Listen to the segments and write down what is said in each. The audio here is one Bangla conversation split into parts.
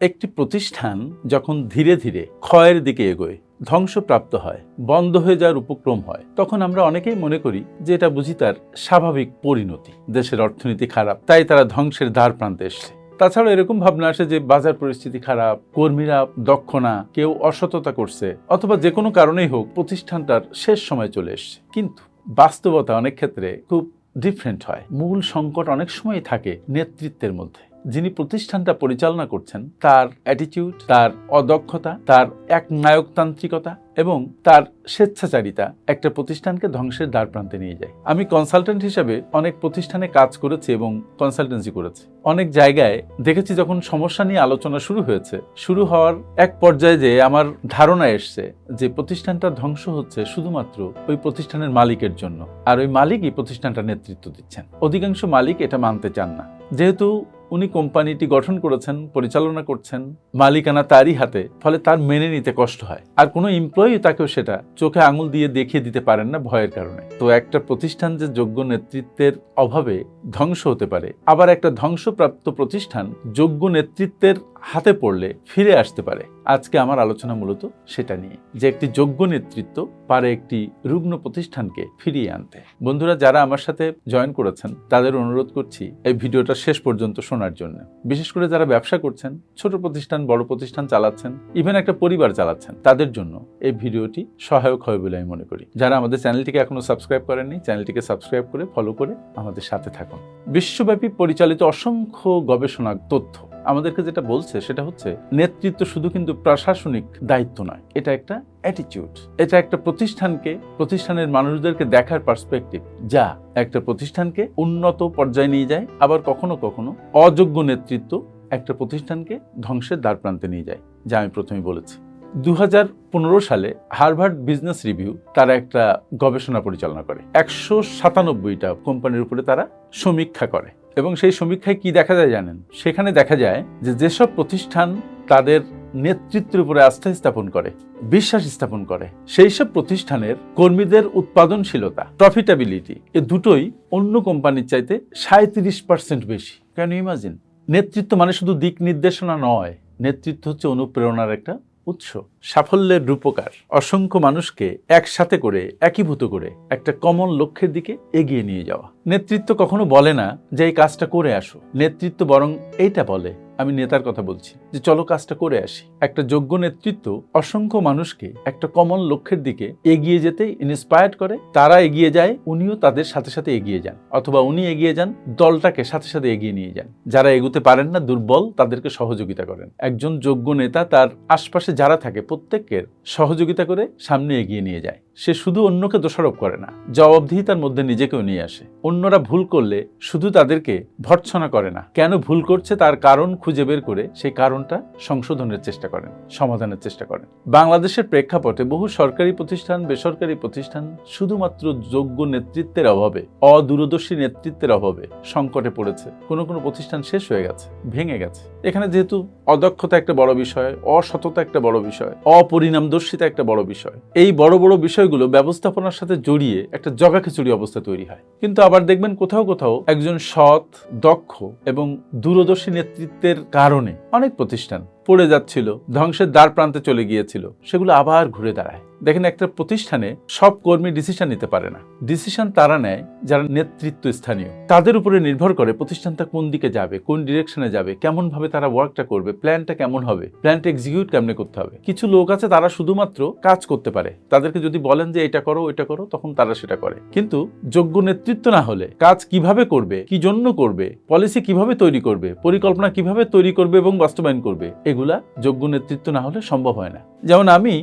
একটি প্রতিষ্ঠান যখন ধীরে ধীরে ক্ষয়ের দিকে এগোয়, ধ্বংসপ্রাপ্ত হয়, বন্ধ হয়ে যাওয়ার উপক্রম হয়, তখন আমরা অনেকেই মনে করি যে এটা বুঝি তার স্বাভাবিক পরিণতি। দেশের অর্থনীতি খারাপ, তাই তারা ধ্বংসের দ্বার প্রান্তে এসছে। তাছাড়া এরকম ভাবনা আসে যে বাজার পরিস্থিতি খারাপ, কর্মীরা দক্ষ না কেউ অসততা করছে, অথবা যে কোনো কারণেই হোক প্রতিষ্ঠানটার শেষ সময় চলে এসছে। কিন্তু বাস্তবতা অনেক ক্ষেত্রে খুব ডিফারেন্ট হয়। মূল সংকট অনেক সময় থাকে নেতৃত্বের মধ্যে। যিনি প্রতিষ্ঠানটা পরিচালনা করছেন, তার অ্যাটিটিউড তার অদক্ষতা, তার এক নায়কতান্ত্রিকতা এবং তার স্বেচ্ছাচারিতা একটা প্রতিষ্ঠানকে ধ্বংসের দ্বার প্রান্তে নিয়ে যায়। আমি কনসালটেন্ট হিসেবে অনেক প্রতিষ্ঠানে কাজ করেছি এবং কনসালটেন্সি করেছি। অনেক জায়গায় দেখেছি যখন সমস্যা নিয়ে আলোচনা শুরু হয়েছে, শুরু হওয়ার এক পর্যায়ে যে আমার ধারণা এসছে যে প্রতিষ্ঠানটা ধ্বংস হচ্ছে শুধুমাত্র ওই প্রতিষ্ঠানের মালিকের জন্য। আর ওই মালিকই প্রতিষ্ঠানটা নেতৃত্ব দিচ্ছেন। অধিকাংশ মালিক এটা মানতে চান না। যেহেতু উনি কোম্পানিটি গঠন করেছেন, পরিচালনা করছেন, মালিকানা তারই হাতে, ফলে তার মেনে নিতে কষ্ট হয়। আর কোনো এমপ্লয়ি তাকেও সেটা চোখে আঙুল দিয়ে দেখিয়ে দিতে পারেন না ভয়ের কারণে। তো একটা প্রতিষ্ঠান যে যোগ্য নেতৃত্বের অভাবে ধ্বংস হতে পারে। আবার একটা ধ্বংসপ্রাপ্ত প্রতিষ্ঠান যোগ্য নেতৃত্বের হাতে পড়লে ফিরে আসতে পারে। আজকে আমার আলোচনা মূলত সেটা নিয়ে, যে একটি যোগ্য নেতৃত্ব পারে একটি রুগ্ন প্রতিষ্ঠানকে ফিরিয়ে আনতে। বন্ধুরা, যারা আমার সাথে জয়েন করেছেন, তাদের অনুরোধ করছি এই ভিডিওটা শেষ পর্যন্ত শোনার জন্য। বিশেষ করে যারা ব্যবসা করছেন, ছোট প্রতিষ্ঠান, বড় প্রতিষ্ঠান চালাচ্ছেন ইভেন একটা পরিবার চালাচ্ছেন, তাদের জন্য এই ভিডিওটি সহায়ক হবে বলে আমি মনে করি। যারা আমাদের চ্যানেলটিকে এখনও সাবস্ক্রাইব করেননি, চ্যানেলটিকে সাবস্ক্রাইব করে ফলো করে আমাদের সাথে থাকুন। বিশ্বব্যাপী পরিচালিত অসংখ্য গবেষণা তথ্য আমাদেরকে যেটা বলছে সেটা হচ্ছে, নেতৃত্ব শুধু কিন্তু প্রশাসনিক দায়িত্ব নয়, এটা একটা অ্যাটিটিউড এটা একটা প্রতিষ্ঠানকে, প্রতিষ্ঠানের মানুষদেরকে দেখার পার্সপেক্টিভ যা একটা প্রতিষ্ঠানকে উন্নত পর্যায়ে নিয়ে যায়, আবার কখনো কখনো অযোগ্য নেতৃত্ব একটা প্রতিষ্ঠানকে ধ্বংসের দ্বার প্রান্তে নিয়ে যায়, যা আমি প্রথমে বলেছি। দু হাজার পনেরো সালে হার্ভার্ড বিজনেস রিভিউ তারা একটা গবেষণা পরিচালনা করে। একশো সাতানব্বইটা কোম্পানির উপরে তারা সমীক্ষা করে। এবং সেই সমীক্ষায় কি দেখা যায় জানেন? সেখানে দেখা যায় যে যেসব প্রতিষ্ঠান তাদের নেতৃত্বের উপরে আস্থা স্থাপন করে, বিশ্বাস স্থাপন করে সেই সব প্রতিষ্ঠানের কর্মীদের উৎপাদনশীলতা প্রফিটেবিলিটি এ দুটোই অন্য কোম্পানির চাইতে সাঁত্রিশ পার্সেন্ট বেশি। কেন ইমাজিন নেতৃত্ব মানে শুধু দিক নির্দেশনা নয়, নেতৃত্ব হচ্ছে অনুপ্রেরণার একটা উৎস, সাফল্যের রূপকার। অসংখ্য মানুষকে একসাথে করে, একীভূত করে একটা কমন লক্ষ্যের দিকে এগিয়ে নিয়ে যাওয়া। নেতৃত্ব কখনো বলে না যে এই কাজটা করে আসো। নেতৃত্ব বরং এইটা বলে আমি নেতার কথা বলছি, যে চলো কাজটা করে আসি। একটা যোগ্য নেতৃত্ব অসংখ্য মানুষকে একটা কমন লক্ষ্যের দিকে এগিয়ে যেতে ইন্সপায়ার্ড করে, তারা এগিয়ে যায়, উনিও তাদের সাথে সাথে এগিয়ে যান। অথবা উনি এগিয়ে যান, দলটাকে সাথে সাথে এগিয়ে নিয়ে যান। যারা এগুতে পারেন না, দুর্বল, তাদেরকে সহযোগিতা করেন। একজন যোগ্য নেতা তার আশপাশে যারা থাকে, প্রত্যেকের সহযোগিতা করে সামনে এগিয়ে নিয়ে যায়। সে শুধু অন্যকে দোষারোপ করে না, জবাবদিহিতার মধ্যে নিজেকেও নিয়ে আসে। অন্যরা ভুল করলে শুধু তাদেরকে ভর্ৎসনা করে না। কেন ভুল করছে তার কারণ খুঁজে বের করে সেই কারণটা সংশোধনের চেষ্টা করেন, সমাধানের চেষ্টা করেন। বাংলাদেশের প্রেক্ষাপটে বহু সরকারি প্রতিষ্ঠান, বেসরকারি প্রতিষ্ঠান শুধুমাত্র যোগ্য নেতৃত্বের অভাবে, অদূরদর্শী নেতৃত্বের অভাবে সংকটে পড়েছে। কোনো কোনো প্রতিষ্ঠান শেষ হয়ে গেছে, ভেঙে গেছে। এখানে যেহেতু অদক্ষতা একটা বড় বিষয়, অসততা একটা বড় বিষয়, অপরিণামদর্শিতা একটা বড় বিষয়। এই বড় বড় বিষয়গুলো ব্যবস্থাপনার সাথে জড়িয়ে একটা জগা খিচুড়ি অবস্থা তৈরি হয়। কিন্তু আবার দেখবেন কোথাও কোথাও একজন সৎ, দক্ষ এবং দূরদর্শী নেতৃত্বের কারণে অনেক প্রতিষ্ঠান পড়ে যাচ্ছিল, ধ্বংসের দ্বার প্রান্তে চলে গিয়েছিল। সেগুলো আবার ঘুরে দাঁড়ায়। দেখেন একটা প্রতিষ্ঠানে সব কর্মী ডিসিশন নিতে পারে না। ডিসিশন তারা নেয় যারা নেতৃত্ব স্থানীয়। তাদের উপরে নির্ভর করে প্রতিষ্ঠানটা কোন দিকে যাবে, কোন ডিরেকশনে যাবে কেমন ভাবে তারা ওয়ার্কটা করবে প্ল্যানটা কেমন হবে প্ল্যানটা এক্সিকিউট কেমনে করতে হবে। কিছু লোক আছে, তারা শুধুমাত্র কাজ করতে পারে। তাদেরকে যদি বলেন যে এটা করো এটা করো, তখন তারা সেটা করে। কিন্তু যোগ্য নেতৃত্ব না হলে কাজ কীভাবে করবে, কি জন্য করবে পলিসি কীভাবে তৈরি করবে, পরিকল্পনা কীভাবে তৈরি করবে এবং বাস্তবায়ন করবে এগুলা যোগ্য নেতৃত্ব না হলে সম্ভব হয় না। যেমন আমি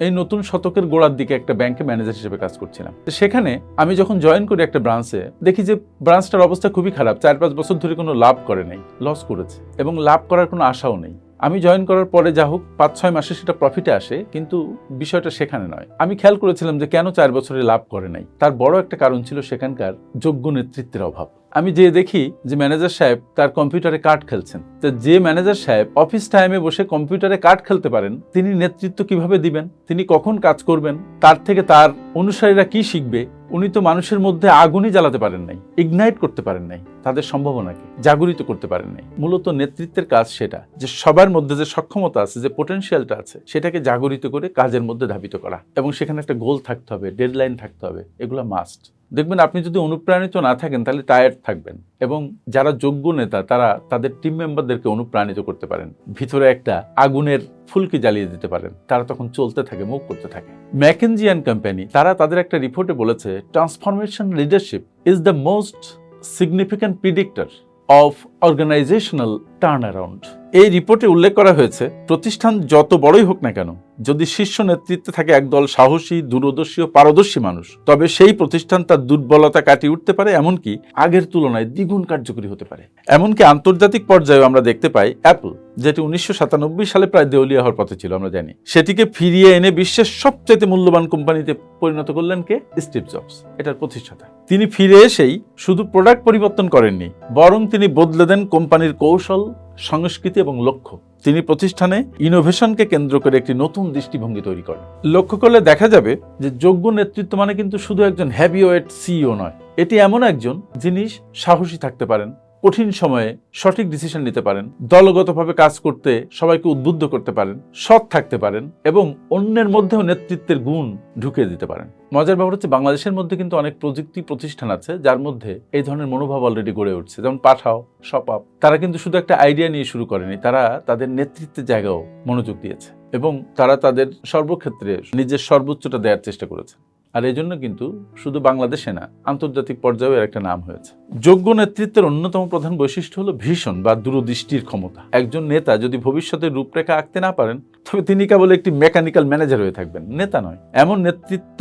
এই নতুন শতকের গোড়ার দিকে একটা ব্যাংকে ম্যানেজার হিসেবে কাজ করছিলাম। সেখানে আমি যখন জয়েন করি একটা ব্রাঞ্চে, দেখি যে ব্রাঞ্চটার অবস্থা খুবই খারাপ। চার পাঁচ বছর ধরে কোনো লাভ করে নাই, লস করেছে এবং লাভ করার কোনো আশাও নেই। আমি জয়েন করার পরে যা হোক, পাঁচ ছয় মাসে সেটা প্রফিটে আসে, কিন্তু বিষয়টা সেখানে নয়। আমি খেয়াল করেছিলাম যে কেন চার বছরে লাভ করে নাই। তার বড় একটা কারণ ছিল সেখানকার যোগ্য নেতৃত্বের অভাব। আমি যে দেখি যে ম্যানেজার সাহেব তার কম্পিউটারে কার্ড খেলছেন। তো যে ম্যানেজার সাহেব অফিস টাইমে বসে কম্পিউটারে কার্ড খেলতে পারেন, তিনি নেতৃত্ব কীভাবে দিবেন? তিনি কখন কাজ করবেন? তার থেকে তার অনুসারীরা কি শিখবে? উনি তো মানুষের মধ্যে আগুনই জ্বালাতে পারেন নাই, ইগনাইট করতে পারেন নাই, তাদের সম্ভাবনাকে জাগরিত করতে পারেন নাই। মূলত নেতৃত্বের কাজ সেটা, যে সবার মধ্যে যে সক্ষমতা আছে, যে পোটেনশিয়ালটা আছে, সেটাকে জাগরিত করে কাজের মধ্যে ধাবিত করা। এবং সেখানে একটা গোল থাকতে হবে ডেডলাইন থাকতে হবে, এগুলো মাস্ট দেখবেন আপনি যদি অনুপ্রাণিত না থাকেন, তাহলে টায়ার্ড থাকবেন। এবং যারা যোগ্য নেতা, তারা তাদের টিম মেম্বারদেরকে অনুপ্রাণিত করতে পারেন। ভিতরে একটা আগুনের ফুলকি জ্বালিয়ে দিতে পারেন। তারা তখন চলতে থাকে, মুখ করতে থাকে। ম্যাকেনজিয়ান কোম্পানি, তারা তাদের একটা রিপোর্টে বলেছে transformation leadership is the most significant predictor of organisational turnaround এই রিপোর্টে উল্লেখ করা হয়েছে, প্রতিষ্ঠান যত বড়ই হোক না কেন, যদি শীর্ষ নেতৃত্বে থাকে একদল সাহসী, দূরদর্শী ও পারদর্শী মানুষ, তবে সেই প্রতিষ্ঠান তার দুর্বলতা কাটিয়ে উঠতে পারে, এমনকি আগের তুলনায় দ্বিগুণ কার্যকরী হতে পারে। এমনকি আন্তর্জাতিক পর্যায়েও আমরা দেখতে পাই অ্যাপল যেটি উনিশশো সাতানব্বই সালে প্রায় দেউলিয়া হওয়ার পথে ছিল, আমরা জানি। সেটিকে ফিরিয়ে এনে বিশ্বের সবচেয়ে মূল্যবান কোম্পানিতে পরিণত করলেন কে? স্টিভ জবস, এটার প্রতিষ্ঠাতা। তিনি ফিরে এসেই শুধু প্রোডাক্ট পরিবর্তন করেননি, বরং তিনি বদলে দেন কোম্পানির কৌশল, সংস্কৃতি এবং লক্ষ্য। তিনি প্রতিষ্ঠানে ইনোভেশনকে কেন্দ্র করে একটি নতুন দৃষ্টিভঙ্গি তৈরি করেন। লক্ষ্য করলে দেখা যাবে যে যোগ্য নেতৃত্ব মানে কিন্তু শুধু একজন হ্যাভিওয়েট সিইও নয়। এটি এমন একজন যিনি সাহসী থাকতে পারেন। কঠিন সময়ে সঠিক ডিসিশন নিতে পারেন, দলগতভাবে কাজ করতে সবাইকে উদ্বুদ্ধ করতে পারেন, সৎ থাকতে পারেন এবং অন্যের মধ্যেও নেতৃত্বের গুণ ঢুকিয়ে দিতে পারেন। মজার ব্যাপার হচ্ছে বাংলাদেশের মধ্যে কিন্তু অনেক প্রযুক্তি প্রতিষ্ঠান আছে যার মধ্যে এই ধরনের মনোভাব অলরেডি গড়ে উঠছে। যেমন পাঠাও সপ আপ তারা কিন্তু শুধু একটা আইডিয়া নিয়ে শুরু করেনি, তারা তাদের নেতৃত্বের জায়গাও মনোযোগ দিয়েছে এবং তারা তাদের সর্বক্ষেত্রে নিজের সর্বোচ্চটা দেওয়ার চেষ্টা করেছে। আর এই জন্য কিন্তু শুধু বাংলাদেশে না, আন্তর্জাতিক পর্যায়েও এর একটা নাম হয়েছে। যোগ্য নেতৃত্বের অন্যতম প্রধান বৈশিষ্ট্য হলো ভীষণ বা দূরদৃষ্টির ক্ষমতা। একজন নেতা যদি ভবিষ্যতের রূপরেখা আঁকতে না পারেন, তবে তিনি কেবল একটি মেকানিক্যাল ম্যানেজার হয়ে থাকবেন, নেতা নয়। এমন নেতৃত্ব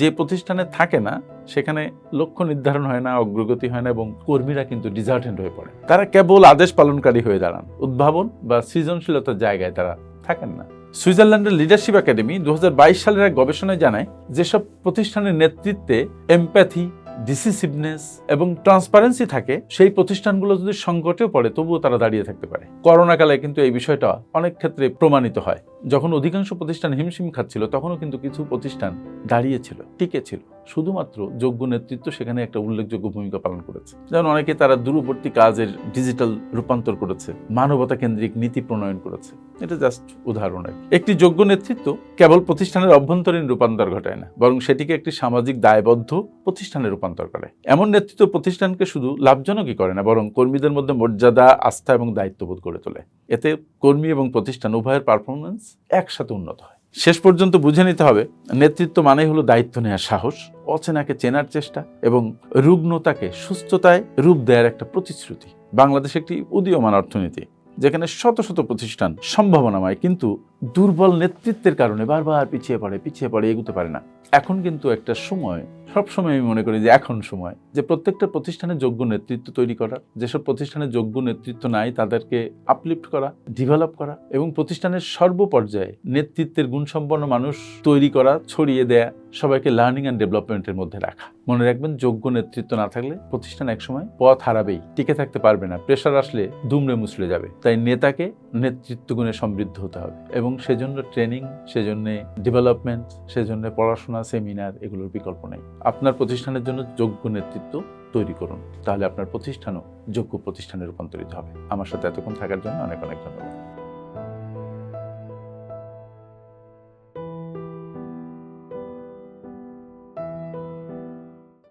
যে প্রতিষ্ঠানে থাকে না, সেখানে লক্ষ্য নির্ধারণ হয় না, অগ্রগতি হয় না এবং কর্মীরা কিন্তু ডিজার্টেন্ট হয়ে পড়ে তারা কেবল আদেশ পালনকারী হয়ে দাঁড়ান। উদ্ভাবন বা সৃজনশীলতার জায়গায় তারা থাকেন না। সুইজারল্যান্ডের লিডারশিপ একাডেমি দু হাজার বাইশ সালের এক গবেষণায় জানায়, যেসব প্রতিষ্ঠানের নেতৃত্বে এমপ্যাথি, ডিসিসিভনেস এবং ট্রান্সপারেন্সি থাকে, সেই প্রতিষ্ঠানগুলো যদি সংকটেও পড়ে, তবুও তারা দাঁড়িয়ে থাকতে পারে। করোনাকালে কিন্তু এই বিষয়টা অনেক ক্ষেত্রে প্রমাণিত হয়। যখন অধিকাংশ প্রতিষ্ঠান হিমশিম খাচ্ছিল, তখনও কিন্তু কিছু প্রতিষ্ঠান দাঁড়িয়েছিল, টিকে ছিল। শুধুমাত্র যোগ্য নেতৃত্ব সেখানে একটা উল্লেখযোগ্য ভূমিকা পালন করেছে। যেমন অনেকে তারা দূরবর্তী কাজের ডিজিটাল রূপান্তর করেছে, মানবতা কেন্দ্রিক নীতি প্রণয়ন করেছে। এটা জাস্ট উদাহরণ একটি যোগ্য নেতৃত্ব কেবল প্রতিষ্ঠানের অভ্যন্তরীণ রূপান্তর ঘটায় না, বরং সেটিকে একটি সামাজিক দায়বদ্ধ প্রতিষ্ঠানে রূপান্তর করে। এমন নেতৃত্ব প্রতিষ্ঠানকে শুধু লাভজনকই করে না, বরং কর্মীদের মধ্যে মর্যাদা, আস্থা এবং দায়িত্ববোধ গড়ে তোলে। এতে কর্মী এবং প্রতিষ্ঠান উভয়ের পারফরমেন্স একসাথে উন্নত হয়। শেষ পর্যন্ত বুঝে নিতে হবে, নেতৃত্ব মানেই হলো দায়িত্ব নেওয়ার সাহস, অচেনাকে চেনার চেষ্টা এবং রুগ্নতাকে সুস্থতায় রূপ দেওয়ার একটা প্রতিশ্রুতি। বাংলাদেশ একটি উদীয়মান অর্থনীতি, যেখানে শত শত প্রতিষ্ঠান সম্ভাবনাময় কিন্তু দুর্বল নেতৃত্বের কারণে বারবার পিছিয়ে পড়ে পিছিয়ে পড়ে, এগুতে পারে না। এখন কিন্তু একটা সময় সবসময় আমি মনে করি যে এখন সময়, যে প্রত্যেকটা প্রতিষ্ঠানে যোগ্য নেতৃত্ব তৈরি করা, যেসব প্রতিষ্ঠানে যোগ্য নেতৃত্ব নাই তাদেরকে আপলিফ্ট করা ডেভেলপ করা এবং প্রতিষ্ঠানের সর্বপর্যায়ে নেতৃত্বের গুণসম্পন্ন মানুষ তৈরি করা, ছড়িয়ে দেয়া, সবাইকে লার্নিং অ্যান্ড ডেভেলপমেন্টের মধ্যে রাখা। মনে রাখবেন, যোগ্য নেতৃত্ব না থাকলে প্রতিষ্ঠান একসময় পথ হারাবেই, টিকে থাকতে পারবে না প্রেশার আসলে দুমড়ে মুচড়ে যাবে। তাই নেতাকে নেতৃত্ব গুণে সমৃদ্ধ হতে হবে এবং সেজন্য ট্রেনিং সেজন্য ডেভেলপমেন্ট সেজন্য পড়াশোনা সেমিনার এগুলোর বিকল্প নেই। আপনার প্রতিষ্ঠানের জন্য যোগ্য নেতৃত্ব তৈরি করুন। তাহলে আপনার প্রতিষ্ঠানও যোগ্য প্রতিষ্ঠানে রূপান্তরিত হবে। আমার সাথে এতক্ষণ থাকার জন্য অনেক অনেক ধন্যবাদ।